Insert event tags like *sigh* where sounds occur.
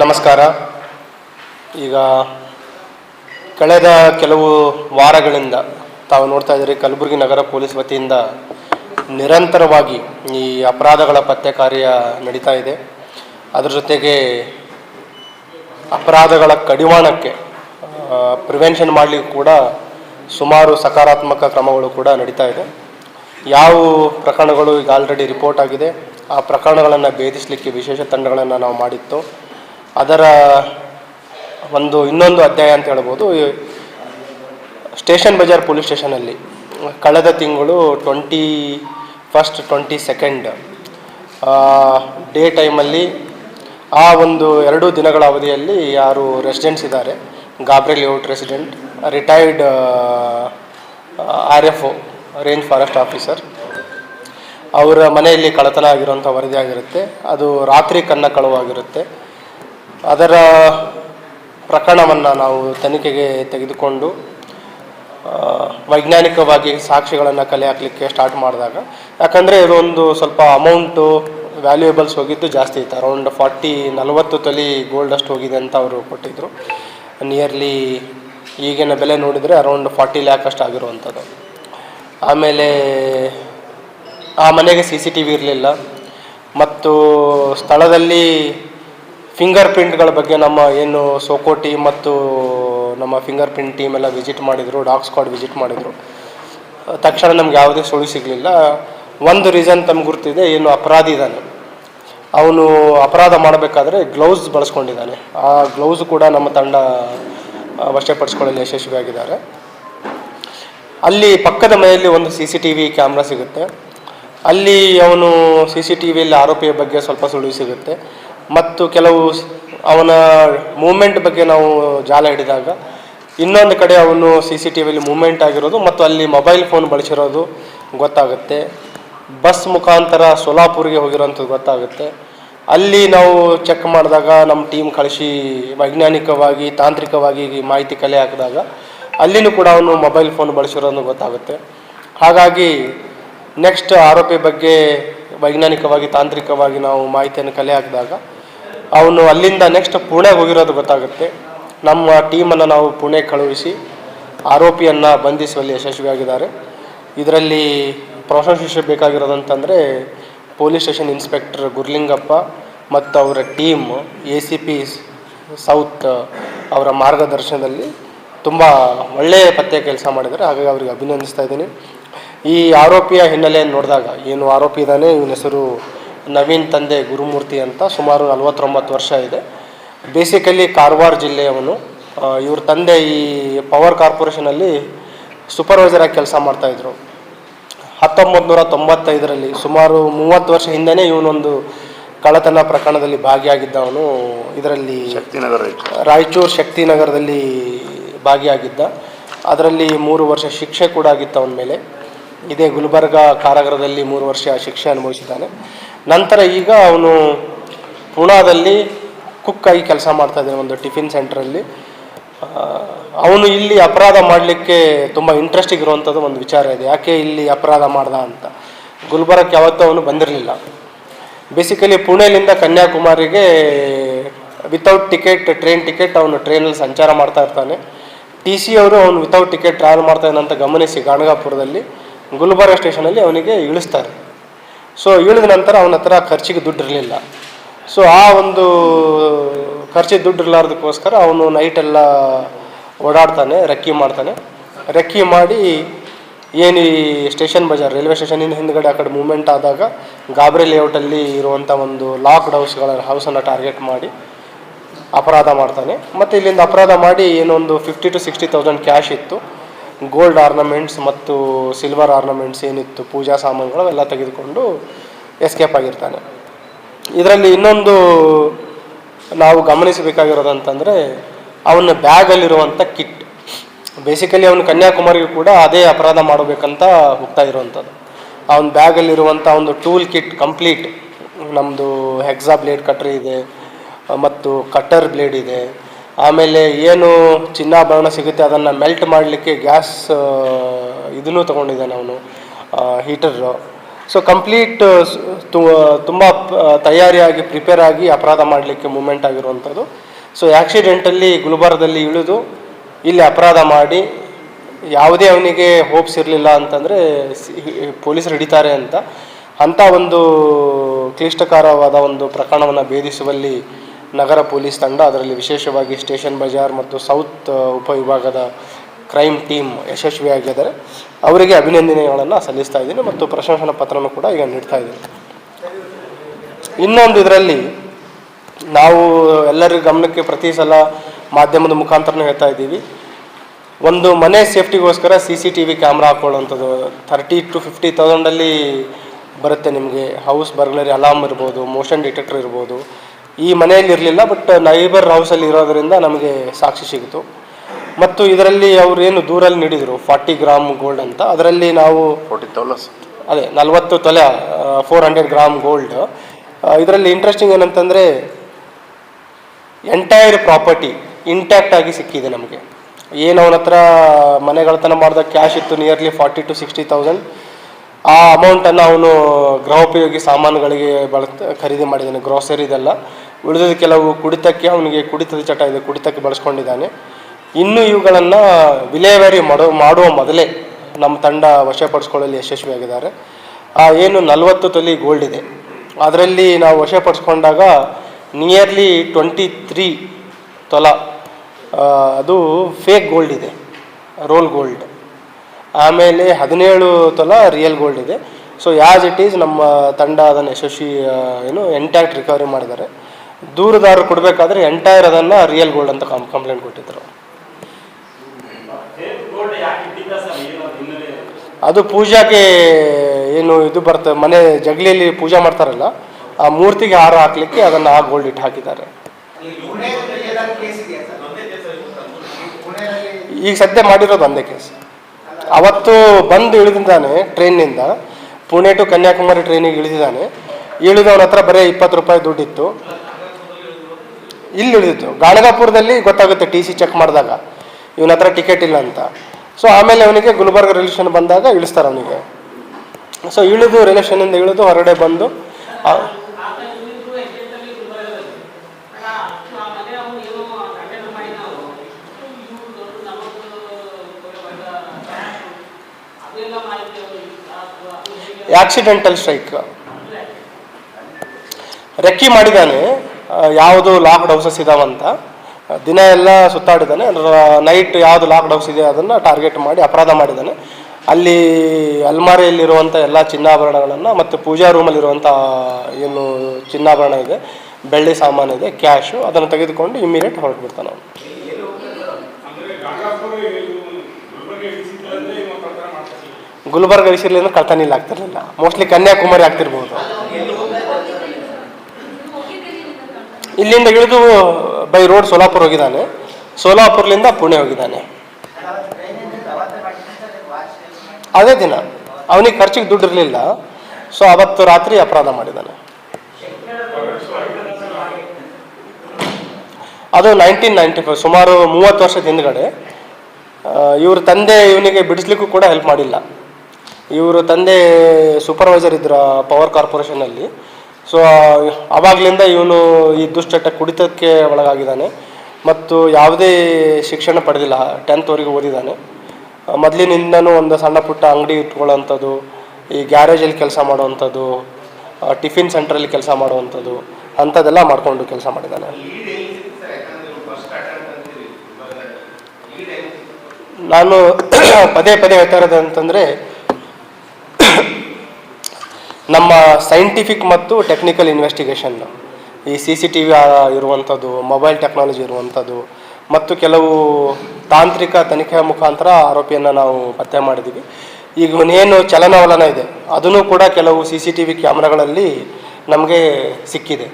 ನಮಸ್ಕಾರ. ಈಗ ಕಳೆದ ಕೆಲವು ವಾರಗಳಿಂದ ತಾವು ನೋಡ್ತಾ ಇದ್ದೀರಿ, ಕಲಬುರಗಿ ನಗರ ಪೊಲೀಸ್ ವತಿಯಿಂದ ನಿರಂತರವಾಗಿ ಈ ಅಪರಾಧಗಳ ಪತ್ತೆ ಕಾರ್ಯ ನಡೀತಾ ಇದೆ. ಅದರ ಜೊತೆಗೆ ಅಪರಾಧಗಳ ಕಡಿವಾಣಕ್ಕೆ ಪ್ರಿವೆನ್ಷನ್ ಮಾಡಲಿಕ್ಕೆ ಕೂಡ ಸುಮಾರು ಸಕಾರಾತ್ಮಕ ಕ್ರಮಗಳು ಕೂಡ ನಡೀತಾ ಇದೆ. ಯಾವ ಪ್ರಕರಣಗಳು ಈಗ ಆಲ್ರೆಡಿ ರಿಪೋರ್ಟ್ ಆಗಿದೆ, ಆ ಪ್ರಕರಣಗಳನ್ನು ಭೇದಿಸಲಿಕ್ಕೆ ವಿಶೇಷ ತಂಡಗಳನ್ನು ನಾವು ಮಾಡಿತ್ತು. ಅದರ ಒಂದು ಇನ್ನೊಂದು ಅಧ್ಯಾಯ ಅಂತ ಹೇಳ್ಬೋದು. ಸ್ಟೇಷನ್ ಬಜಾರ್ ಪೊಲೀಸ್ ಸ್ಟೇಷನಲ್ಲಿ ಕಳೆದ ತಿಂಗಳು twenty first, twenty second day ಟೈಮಲ್ಲಿ ಆ ಒಂದು ಎರಡು ದಿನಗಳ ಅವಧಿಯಲ್ಲಿ ಯಾರು ರೆಸಿಡೆಂಟ್ಸ್ ಇದ್ದಾರೆ. ಗಾಬ್ರಿ layout resident, retired R F O, range forest officer. ಅವರ ಮನೆಯಲ್ಲಿ ಕಳತನ ಆಗಿರುವಂಥ ವರದಿ ಆಗಿರುತ್ತೆ. ಅದು ರಾತ್ರಿ ಕನ್ನ ಕಳುವಾಗಿರುತ್ತೆ ಅದರ ಪ್ರಕರಣವನ್ನು ನಾವು ತನಿಖೆಗೆ ತೆಗೆದುಕೊಂಡು ವೈಜ್ಞಾನಿಕವಾಗಿ ಸಾಕ್ಷಿಗಳನ್ನು ಕಲೆ ಹಾಕಲಿಕ್ಕೆ ಸ್ಟಾರ್ಟ್ ಮಾಡಿದಾಗ. ಯಾಕಂದರೆ ಇದೊಂದು ಸ್ವಲ್ಪ ಅಮೌಂಟು ವ್ಯಾಲ್ಯೂಯೇಬಲ್ಸ್ ಹೋಗಿದ್ದು ಜಾಸ್ತಿ ಇತ್ತು. ಅರೌಂಡ್ ಫಾರ್ಟಿ ನಲವತ್ತು ತೊಲಿ ಗೋಲ್ಡ್ ಅಷ್ಟು ಹೋಗಿದೆ ಅಂತ ಅವರು ಕೊಟ್ಟಿದ್ದರು ನಿಯರ್ಲಿ ಈಗಿನ ಬೆಲೆ ನೋಡಿದರೆ ಅರೌಂಡ್ ಫಾರ್ಟಿ ಲ್ಯಾಕ್ ಅಷ್ಟು ಆಗಿರುವಂಥದ್ದು. ಆಮೇಲೆ ಆ ಮನೆಗೆ ಸಿ ಸಿ ಟಿ ವಿ ಇರಲಿಲ್ಲ. ಮತ್ತು ಸ್ಥಳದಲ್ಲಿ ಫಿಂಗರ್ ಪ್ರಿಂಟ್ಗಳ ಬಗ್ಗೆ ನಮ್ಮ ಏನು ಸೋಕೋ ಟೀಮ್ ಮತ್ತು ನಮ್ಮ ಫಿಂಗರ್ ಪ್ರಿಂಟ್ ಟೀಮ್ ಎಲ್ಲ ವಿಸಿಟ್ ಮಾಡಿದರು, ಡಾಗ್ ಸ್ಕ್ವಾಡ್ ವಿಸಿಟ್ ಮಾಡಿದರು. ತಕ್ಷಣ ನಮ್ಗೆ ಯಾವುದೇ ಸುಳಿ ಸಿಗಲಿಲ್ಲ. ಒಂದು ರೀಸನ್ ತಮ್ಗೆ ಗುರ್ತಿದೆ, ಏನು ಅಪರಾಧಿ ಇದ್ದಾನೆ ಅವನು ಅಪರಾಧ ಮಾಡಬೇಕಾದ್ರೆ ಗ್ಲೌಸ್ ಬಳಸ್ಕೊಂಡಿದ್ದಾನೆ. ಆ ಗ್ಲೌಸ್ ಕೂಡ ನಮ್ಮ ತಂಡ ವಶಪಡಿಸ್ಕೊಳ್ಳಲು ಯಶಸ್ವಿಯಾಗಿದ್ದಾರೆ. ಅಲ್ಲಿ ಪಕ್ಕದ ಮನೆಯಲ್ಲಿ ಒಂದು C C T V camera ಸಿಗುತ್ತೆ. ಅಲ್ಲಿ ಅವನು ಸಿ ಸಿ ಟಿ ವಿಯಲ್ಲಿ ಆರೋಪಿಯ ಬಗ್ಗೆ ಸ್ವಲ್ಪ ಸುಳಿವು ಸಿಗುತ್ತೆ. ಮತ್ತು ಕೆಲವು ಅವನ ಮೂಮೆಂಟ್ ಬಗ್ಗೆ ನಾವು ಜಾಲ ಹಿಡಿದಾಗ, ಇನ್ನೊಂದು ಕಡೆ ಅವನು ಸಿ ಸಿ ಟಿ ವಿಲಿ ಮೂಮೆಂಟ್ ಆಗಿರೋದು ಮತ್ತು ಅಲ್ಲಿ ಮೊಬೈಲ್ ಫೋನ್ ಬಳಸಿರೋದು ಗೊತ್ತಾಗುತ್ತೆ. ಬಸ್ ಮುಖಾಂತರ ಸೋಲಾಪುರ್ಗೆ ಹೋಗಿರೋಂಥದ್ದು ಗೊತ್ತಾಗುತ್ತೆ. ಅಲ್ಲಿ ನಾವು ಚೆಕ್ ಮಾಡಿದಾಗ ನಮ್ಮ ಟೀಮ್ ಕಳಿಸಿ ವೈಜ್ಞಾನಿಕವಾಗಿ, ತಾಂತ್ರಿಕವಾಗಿ ಮಾಹಿತಿ ಕಲೆ ಹಾಕಿದಾಗ ಅಲ್ಲಿನೂ ಕೂಡ ಅವನು ಮೊಬೈಲ್ ಫೋನ್ ಬಳಸಿರೋದು ಗೊತ್ತಾಗುತ್ತೆ. ಹಾಗಾಗಿ ನೆಕ್ಸ್ಟ್ ಆರೋಪಿ ಬಗ್ಗೆ ವೈಜ್ಞಾನಿಕವಾಗಿ, ತಾಂತ್ರಿಕವಾಗಿ ನಾವು ಮಾಹಿತಿಯನ್ನು ಕಲೆ ಹಾಕಿದಾಗ ಅವನು ಅಲ್ಲಿಂದ ನೆಕ್ಸ್ಟ್ ಪುಣೆಗೆ ಹೋಗಿರೋದು ಗೊತ್ತಾಗುತ್ತೆ. ನಮ್ಮ ಟೀಮನ್ನು ನಾವು ಪುಣೆ ಕಳುಹಿಸಿ ಆರೋಪಿಯನ್ನು ಬಂಧಿಸುವಲ್ಲಿ ಯಶಸ್ವಿಯಾಗಿದ್ದಾರೆ. ಇದರಲ್ಲಿ ಪ್ರಶಂಸಿಸ ಬೇಕಾಗಿರೋದಂತಂದರೆ ಪೊಲೀಸ್ ಸ್ಟೇಷನ್ ಇನ್ಸ್ಪೆಕ್ಟರ್ ಗುರ್ಲಿಂಗಪ್ಪ ಮತ್ತು ಅವರ team A C P south ಅವರ ಮಾರ್ಗದರ್ಶನದಲ್ಲಿ ತುಂಬ ಒಳ್ಳೆಯ ಪತ್ತೆ ಕೆಲಸ ಮಾಡಿದ್ದಾರೆ. ಹಾಗಾಗಿ ಅವರಿಗೆ ಅಭಿನಂದಿಸ್ತಾ ಇದ್ದೀನಿ. ಈ ಆರೋಪಿಯ ಹಿನ್ನೆಲೆಯನ್ನು ನೋಡಿದಾಗ ಏನು ಆರೋಪಿ ಇದ್ದಾನೆ, ಇವನ ಹೆಸರು ನವೀನ್ ತಂದೆ ಗುರುಮೂರ್ತಿ ಅಂತ ಸುಮಾರು ನಲವತ್ತೊಂಬತ್ತು ವರ್ಷ ಇದೆ. ಬೇಸಿಕಲಿ ಕಾರವಾರ ಜಿಲ್ಲೆಯವನು ಇವ್ರ ತಂದೆ ಈ ಪವರ್ ಕಾರ್ಪೊರೇಷನಲ್ಲಿ ಸೂಪರ್ವೈಸರ್ ಆಗಿ ಕೆಲಸ ಮಾಡ್ತಾಯಿದ್ರು ಹತ್ತೊಂಬತ್ತು ನೂರ ತೊಂಬತ್ತೈದರಲ್ಲಿ ಸುಮಾರು ಮೂವತ್ತು ವರ್ಷ ಹಿಂದೆಯೇ ಇವನೊಂದು ಕಳ್ಳತನ ಪ್ರಕರಣದಲ್ಲಿ ಭಾಗಿಯಾಗಿದ್ದವನು ಇದರಲ್ಲಿ ಶಕ್ತಿನಗರ ರಾಯಚೂರು. ಶಕ್ತಿನಗರದಲ್ಲಿ ಭಾಗಿಯಾಗಿದ್ದ. ಅದರಲ್ಲಿ ಮೂರು ವರ್ಷ ಶಿಕ್ಷೆ ಕೂಡ ಆಗಿತ್ತು ಅವನ ಮೇಲೆ. ಇದೇ ಗುಲ್ಬರ್ಗ ಕಾರಾಗೃಹದಲ್ಲಿ ಮೂರು ವರ್ಷ ಶಿಕ್ಷೆ ಅನುಭವಿಸಿದ್ದಾನೆ. ನಂತರ ಈಗ ಅವನು ಪುಣಾದಲ್ಲಿ ಕುಕ್ ಆಗಿ ಕೆಲಸ ಮಾಡ್ತಾ ಇದ್ದಾನೆ ಒಂದು ಟಿಫಿನ್ ಸೆಂಟ್ರಲ್ಲಿ. ಅವನು ಇಲ್ಲಿ ಅಪರಾಧ ಮಾಡಲಿಕ್ಕೆ ತುಂಬ ಇಂಟ್ರೆಸ್ಟ್ ಇರುವಂಥದ್ದು ಒಂದು ವಿಚಾರ ಇದೆ. ಯಾಕೆ ಇಲ್ಲಿ ಅಪರಾಧ ಮಾಡ್ದ ಅಂತ? ಗುಲ್ಬರ್ಗಕ್ಕೆ ಯಾವತ್ತೂ ಅವನು ಬಂದಿರಲಿಲ್ಲ. ಬೇಸಿಕಲಿ ಪುಣೆಲಿಂದ ಕನ್ಯಾಕುಮಾರಿಗೆ ವಿತೌಟ್ ಟಿಕೆಟ್ ಟ್ರೈನ್ ಟಿಕೆಟ್ ಅವನು ಟ್ರೈನಲ್ಲಿ ಸಂಚಾರ ಮಾಡ್ತಾ ಇರ್ತಾನೆ. ಟಿ ಸಿ ಅವರು ಅವನು ವಿತೌಟ್ ಟಿಕೆಟ್ ಟ್ರಾವೆಲ್ ಮಾಡ್ತಾ ಇದ್ದಂತ ಗಮನಿಸಿ ಗಾಣಗಾಪುರದಲ್ಲಿ. ಗುಲ್ಬರ್ಗ ಸ್ಟೇಷನಲ್ಲಿ ಅವನಿಗೆ ಇಳಿಸ್ತಾರೆ. ಸೊ ಇಳಿದ ನಂತರ ಅವನ ಹತ್ರ ಖರ್ಚಿಗೆ ದುಡ್ಡು ಇರಲಿಲ್ಲ. ಸೊ ಆ ಒಂದು ಖರ್ಚಿಗೆ ದುಡ್ಡು ಇರಲಾರ್ದಕ್ಕೋಸ್ಕರ ಅವನು ನೈಟೆಲ್ಲ ಓಡಾಡ್ತಾನೆ ರೆಕ್ಕಿ ಮಾಡ್ತಾನೆ. ರೆಕ್ಕಿ ಮಾಡಿ ಏನು ಈ ಸ್ಟೇಷನ್ ಬಜಾರ್ ರೈಲ್ವೆ ಸ್ಟೇಷನಿಂದ ಹಿಂದ್ಗಡೆ ಆ ಕಡೆ ಮೂಮೆಂಟ್ ಆದಾಗ ಗಾಬ್ರಿ ಲೇಔಟಲ್ಲಿ ಇರುವಂಥ ಒಂದು ಲಾಕ್ಡ್ ಹೌಸ್ಗಳ ಹೌಸನ್ನು ಟಾರ್ಗೆಟ್ ಮಾಡಿ ಅಪರಾಧ ಮಾಡ್ತಾನೆ. ಮತ್ತು ಇಲ್ಲಿಂದ ಅಪರಾಧ ಮಾಡಿ ಏನೊಂದು fifty to sixty thousand cash ಇತ್ತು. ಗೋಲ್ಡ್ ಆರ್ನಮೆಂಟ್ಸ್ ಮತ್ತು ಸಿಲ್ವರ್ ಆರ್ನಮೆಂಟ್ಸ್ ಏನಿತ್ತು, ಪೂಜಾ ಸಾಮಾನುಗಳು ಅವೆಲ್ಲ ತೆಗೆದುಕೊಂಡು ಎಸ್ಕೇಪ್ ಆಗಿರ್ತಾನೆ. ಇದರಲ್ಲಿ ಇನ್ನೊಂದು ನಾವು ಗಮನಿಸಬೇಕಾಗಿರೋದಂತಂದರೆ, ಅವನ ಬ್ಯಾಗಲ್ಲಿರುವಂಥ ಕಿಟ್ ಬೇಸಿಕಲಿ ಅವನು ಕನ್ಯಾಕುಮಾರಿಗೂ ಕೂಡ ಅದೇ ಅಪರಾಧ ಮಾಡಬೇಕಂತ ಹೋಗ್ತಾ ಇರುವಂಥದ್ದು. ಅವನ ಬ್ಯಾಗಲ್ಲಿರುವಂಥ ಒಂದು ಟೂಲ್ ಕಿಟ್ ಕಂಪ್ಲೀಟ್ ನಮ್ಮದು ಹೆಕ್ಸಾ ಬ್ಲೇಡ್ ಕಟ್ರ್ ಇದೆ, ಮತ್ತು ಕಟ್ಟರ್ ಬ್ಲೇಡ್ ಇದೆ. ಆಮೇಲೆ ಏನು ಚಿನ್ನಾಭರಣ ಸಿಗುತ್ತೆ, ಅದನ್ನು ಮೆಲ್ಟ್ ಮಾಡಲಿಕ್ಕೆ ಗ್ಯಾಸ್ ಇದನ್ನು ತೊಗೊಂಡಿದ್ದಾನೆ ಅವನು ಹೀಟರ್ ಸೊ ಕಂಪ್ಲೀಟ್ ತುಂಬ ತಯಾರಿಯಾಗಿ ಪ್ರಿಪೇರ್ ಆಗಿ, ಅಪರಾಧ ಮಾಡಲಿಕ್ಕೆ ಮೂಮೆಂಟ್ ಆಗಿರುವಂಥದ್ದು. ಸೊ ಆ್ಯಕ್ಸಿಡೆಂಟಲ್ಲಿ ಗುಲ್ಬರ್ಗದಲ್ಲಿ ಇಳಿದು, ಇಲ್ಲಿ ಅಪರಾಧ ಮಾಡಿ, ಯಾವುದೇ ಅವನಿಗೆ ಹೋಪ್ಸ್ ಇರಲಿಲ್ಲ ಅಂತಂದರೆ ಪೊಲೀಸರು ಹಿಡಿತಾರೆ ಅಂತ, ಅಂಥ ಒಂದು ಕ್ಲಿಷ್ಟಕರವಾದ ಒಂದು ಪ್ರಕರಣವನ್ನು ಭೇದಿಸುವಲ್ಲಿ ನಗರ ಪೊಲೀಸ್ ತಂಡ, ಅದರಲ್ಲಿ ವಿಶೇಷವಾಗಿ ಸ್ಟೇಷನ್ ಬಜಾರ್ ಮತ್ತು ಸೌತ್ ಉಪವಿಭಾಗದ ಕ್ರೈಮ್ ಟೀಮ್ ಯಶಸ್ವಿಯಾಗಿದ್ದಾರೆ. ಅವರಿಗೆ ಅಭಿನಂದನೆಗಳನ್ನು ಸಲ್ಲಿಸ್ತಾ ಇದ್ದೀನಿ ಮತ್ತು ಪ್ರಶಂಸನಾ ಪತ್ರನೂ ಕೂಡ ಈಗ ನೀಡ್ತಾ ಇದ್ದೀನಿ. ಇನ್ನೊಂದು ಇದರಲ್ಲಿ ನಾವು ಎಲ್ಲರ ಗಮನಕ್ಕೆ ಪ್ರತಿ ಸಲ ಮಾಧ್ಯಮದ ಮುಖಾಂತರನೇ ಹೇಳ್ತಾ ಇದ್ದೀವಿ. ಒಂದು ಮನೆ ಸೇಫ್ಟಿಗೋಸ್ಕರ C C T V camera ಹಾಕೊಳ್ಳುವಂಥದ್ದು thirty to fifty ತೌಸಂಡಲ್ಲಿ ಬರುತ್ತೆ ನಿಮಗೆ. ಹೌಸ್ ಬರ್ಗ್ಲರಿ ಅಲಾರ್ಮ್ ಇರ್ಬೋದು, ಮೋಷನ್ ಡಿಟೆಕ್ಟರ್ ಇರ್ಬೋದು ಈ ಮನೆಯಲ್ಲಿ ಇರಲಿಲ್ಲ ಬಟ್ ನೈಬರ್ ಹೌಸಲ್ಲಿ ಇರೋದರಿಂದ ನಮಗೆ ಸಾಕ್ಷಿ ಸಿಗಿತು. ಮತ್ತು ಇದರಲ್ಲಿ ಅವರು ಏನು ದೂರಲ್ಲಿ ನೀಡಿದರು ಫಾರ್ಟಿ ಗ್ರಾಮ್ ಗೋಲ್ಡ್ ಅಂತ. ಅದರಲ್ಲಿ ನಾವು ಫೋರ್ಟಿ ತೌಲಸ್ ಅದೇ ನಲವತ್ತು tola four hundred gram gold ಇದರಲ್ಲಿ ಇಂಟ್ರೆಸ್ಟಿಂಗ್ ಏನಂತಂದರೆ ಎಂಟೈರ್ ಪ್ರಾಪರ್ಟಿ ಇಂಟ್ಯಾಕ್ಟ್ ಆಗಿ ಸಿಕ್ಕಿದೆ ನಮಗೆ. ಏನು ಅವನ ಹತ್ರ ಮನೆಗಳತನ ಮಾಡಿದ ಕ್ಯಾಶ್ ಇತ್ತು nearly forty to sixty thousand ಆ ಅಮೌಂಟನ್ನು ಅವನು ಗೃಹೋಪಯೋಗಿ ಸಾಮಾನುಗಳಿಗೆ ಬಳ ಖರೀದಿ ಮಾಡಿದ್ದಾನೆ ಗ್ರೋಸರಿ ಇದೆಲ್ಲ ಉಳಿದ ಕೆಲವು ಕುಡಿತಕ್ಕೆ ಅವನಿಗೆ ಕುಡಿತದ ಚಟ ಇದೆ, ಕುಡಿತಕ್ಕೆ ಬಳಸ್ಕೊಂಡಿದ್ದಾನೆ. ಇನ್ನು ಇವುಗಳನ್ನು ವಿಲೇವಾರಿ ಮಾಡೋ, ಮಾಡುವ ಮೊದಲೇ ನಮ್ಮ ತಂಡ ವಶಪಡಿಸ್ಕೊಳ್ಳಲು ಯಶಸ್ವಿಯಾಗಿದ್ದಾರೆ. ಆ ಏನು ನಲವತ್ತು ತೊಲಿ ಗೋಲ್ಡ್ ಇದೆ. ಅದರಲ್ಲಿ ನಾವು ವಶಪಡಿಸ್ಕೊಂಡಾಗ ನಿಯರ್ಲಿ ಟ್ವೆಂಟಿ ತ್ರೀ ತೊಲ ಅದು ಫೇಕ್ ಗೋಲ್ಡ್ ಇದೆ ರೋಲ್ ಗೋಲ್ಡ್ ಆಮೇಲೆ ಹದಿನೇಳು ತೊಲ ರಿಯಲ್ ಗೋಲ್ಡ್ ಇದೆ. ಸೊ ಯಾಸ್ ಇಟ್ ಈಸ್ ನಮ್ಮ ತಂಡ ಅದನ್ನು ಯಶಸ್ವಿ ಏನು ಎಂಟ್ಯಾಕ್ಟ್ ರಿಕವರಿ ಮಾಡಿದ್ದಾರೆ. ದೂರುದಾರರು ಕೊಡಬೇಕಾದ್ರೆ ಎಂಟೈರ್ ಅದನ್ನು ರಿಯಲ್ ಗೋಲ್ಡ್ ಅಂತ ಕಂಪ್ಲೇಂಟ್ ಕೊಟ್ಟಿದ್ರು. ಅದು ಪೂಜಾಗೆ ಏನು ಇದು ಬರ್ತದೆ ಮನೆ ಜಗಲಿಯಲ್ಲಿ ಪೂಜೆ ಮಾಡ್ತಾರಲ್ಲ, ಆ ಮೂರ್ತಿಗೆ ಹಾರ ಹಾಕ್ಲಿಕ್ಕೆ ಅದನ್ನು ಆ ಗೋಲ್ಡ್ ಇಟ್ಟು ಹಾಕಿದ್ದಾರೆ. ಈಗ ಸದ್ಯ ಮಾಡಿರೋದು ಒಂದೇ ಕೇಸ್ ಅವತ್ತು ಬಂದು ಇಳಿದಿದ್ದಾನೆ ಟ್ರೈನಿಂದ ಪುಣೆ ಟು ಕನ್ಯಾಕುಮಾರಿ ಟ್ರೈನಿಗೆ ಇಳಿದಿದ್ದಾನೆ. ಇಳಿದವನ ಹತ್ರ ಬರೀ ಇಪ್ಪತ್ತು ರೂಪಾಯಿ ದುಡ್ಡಿತ್ತು. ಇಲ್ಲಿ ಇಳಿದಿತ್ತು ಗಾಳಗಾಪುರದಲ್ಲಿ ಗೊತ್ತಾಗುತ್ತೆ ಟಿ ಸಿ ಚೆಕ್ ಮಾಡಿದಾಗ. ಇವನ ಹತ್ರ ಟಿಕೆಟ್ ಇಲ್ಲ ಅಂತ. ಸೊ ಆಮೇಲೆ ಅವನಿಗೆ ಗುಲ್ಬರ್ಗ ರಿಲೇಷನ್ ಬಂದಾಗ ಇಳಿಸ್ತಾರೆ ಅವನಿಗೆ. ಸೊ ಇಳಿದು ರೈಲ್ವೆ ಸ್ಟೇಷನಿಂದ ಇಳಿದು ಹೊರಗಡೆ ಬಂದು ಆಕ್ಸಿಡೆಂಟಲ್ ಸ್ಟ್ರೈಕ್ ರೆಕ್ಕಿ ಮಾಡಿದ್ದಾನೆ ಆ, ಯಾವುದು ಲಾಕ್ಡ್ ಹೌಸಸ್ ಇದಾವಂತ ದಿನ ಎಲ್ಲ ಸುತ್ತಾಡಿದ್ದಾನೆ ನೈಟ್ ಯಾವುದು ಲಾಕ್ಡ್ ಡೌಸ್ ಇದೆ ಅದನ್ನು ಟಾರ್ಗೆಟ್ ಮಾಡಿ ಅಪರಾಧ ಮಾಡಿದ್ದಾನೆ ಅಲ್ಲಿ ಅಲ್ಮಾರಿಯಲ್ಲಿರುವಂಥ ಎಲ್ಲ ಚಿನ್ನಾಭರಣಗಳನ್ನು ಮತ್ತು ಪೂಜಾ ರೂಮಲ್ಲಿರುವಂಥ ಏನು ಚಿನ್ನಾಭರಣ ಇದೆ, ಬೆಳ್ಳಿ ಸಾಮಾನು ಇದೆ ಕ್ಯಾಶು ಅದನ್ನು ತೆಗೆದುಕೊಂಡು ಇಮ್ಮಿಡಿಯೇಟ್ ಹೊರಟುಬಿಡ್ತಾನೆ ಅವನು. ಗುಲ್ಬರ್ಗ ಇಸಿರ್ಲಿಂದ ಕಳ್ತಾನಿಲ್ಲ ಆಗ್ತಿರ್ಲಿಲ್ಲ. ಮೋಸ್ಟ್ಲಿ ಕನ್ಯಾಕುಮಾರಿ ಆಗ್ತಿರ್ಬೋದು. ಇಲ್ಲಿಂದ ಇಳಿದು ಬೈ ರೋಡ್ ಸೋಲಾಪುರ ಹೋಗಿದ್ದಾನೆ. ಸೋಲಾಪುರ್ಲಿಂದ ಪುಣೆ ಹೋಗಿದ್ದಾನೆ. ಅದೇ ದಿನ ಅವನಿಗೆ ಖರ್ಚಿಗೆ ದುಡ್ಡು ಇರಲಿಲ್ಲ. ಸೊ ಅವತ್ತು ರಾತ್ರಿ ಅಪರಾಧ ಮಾಡಿದ್ದಾನೆ. ಅದು ನೈನ್ಟೀನ್ ನೈಂಟಿ ಫೈವ್ ಸುಮಾರು ಮೂವತ್ತು ವರ್ಷದ ಹಿಂದ್ಗಡೆ ಇವ್ರ ತಂದೆ ಇವನಿಗೆ ಬಿಡಿಸ್ಲಿಕ್ಕೂ ಕೂಡ ಹೆಲ್ಪ್ ಮಾಡಿಲ್ಲ. ಇವರು ತಂದೆ ಸೂಪರ್ವೈಸರ್ ಇದ್ರು ಪವರ್ ಕಾರ್ಪೊರೇಷನಲ್ಲಿ ಸೊ ಆವಾಗಲಿಂದ ಇವನು ಈ ದುಶ್ಚಟ ಕುಡಿತಕ್ಕೆ ಒಳಗಾಗಿದ್ದಾನೆ. ಮತ್ತು ಯಾವುದೇ ಶಿಕ್ಷಣ ಪಡೆದಿಲ್ಲ ಟೆಂತ್ವರೆಗೆ ಓದಿದ್ದಾನೆ. ಮೊದಲಿನಿಂದನೂ ಒಂದು ಸಣ್ಣ ಪುಟ್ಟ ಅಂಗಡಿ ಇಟ್ಕೊಳ್ಳೋವಂಥದ್ದು, ಈ ಗ್ಯಾರೇಜಲ್ಲಿ ಕೆಲಸ ಮಾಡುವಂಥದ್ದು ಟಿಫಿನ್ ಸೆಂಟ್ರಲ್ಲಿ ಕೆಲಸ ಮಾಡುವಂಥದ್ದು, ಅಂಥದ್ದೆಲ್ಲ ಮಾಡಿಕೊಂಡು ಕೆಲಸ ಮಾಡಿದ್ದಾನೆ. ನಾನು *coughs* ಪದೇ ಪದೇ ಹೇಳ್ತಾ ಇರೋದು ಅಂತಂದರೆ ನಮ್ಮ ಸೈಂಟಿಫಿಕ್ ಮತ್ತು ಟೆಕ್ನಿಕಲ್ ಇನ್ವೆಸ್ಟಿಗೇಷನ್ ಈ ಸಿ ಸಿ ಟಿ ವಿ ಇರುವಂಥದ್ದು ಮೊಬೈಲ್ ಟೆಕ್ನಾಲಜಿ ಇರುವಂಥದ್ದು, ಮತ್ತು ಕೆಲವು ತಾಂತ್ರಿಕ ತನಿಖೆಯ ಮುಖಾಂತರ ಆರೋಪಿಯನ್ನು ನಾವು ಪತ್ತೆ ಮಾಡಿದ್ದೀವಿ ಈಗ ಏನು ಚಲನವಲನ ಇದೆ, ಅದನ್ನು ಕೂಡ ಕೆಲವು ಸಿ ಸಿ ಟಿ ವಿ ಕ್ಯಾಮ್ರಾಗಳಲ್ಲಿ ನಮಗೆ ಸಿಕ್ಕಿದೆ.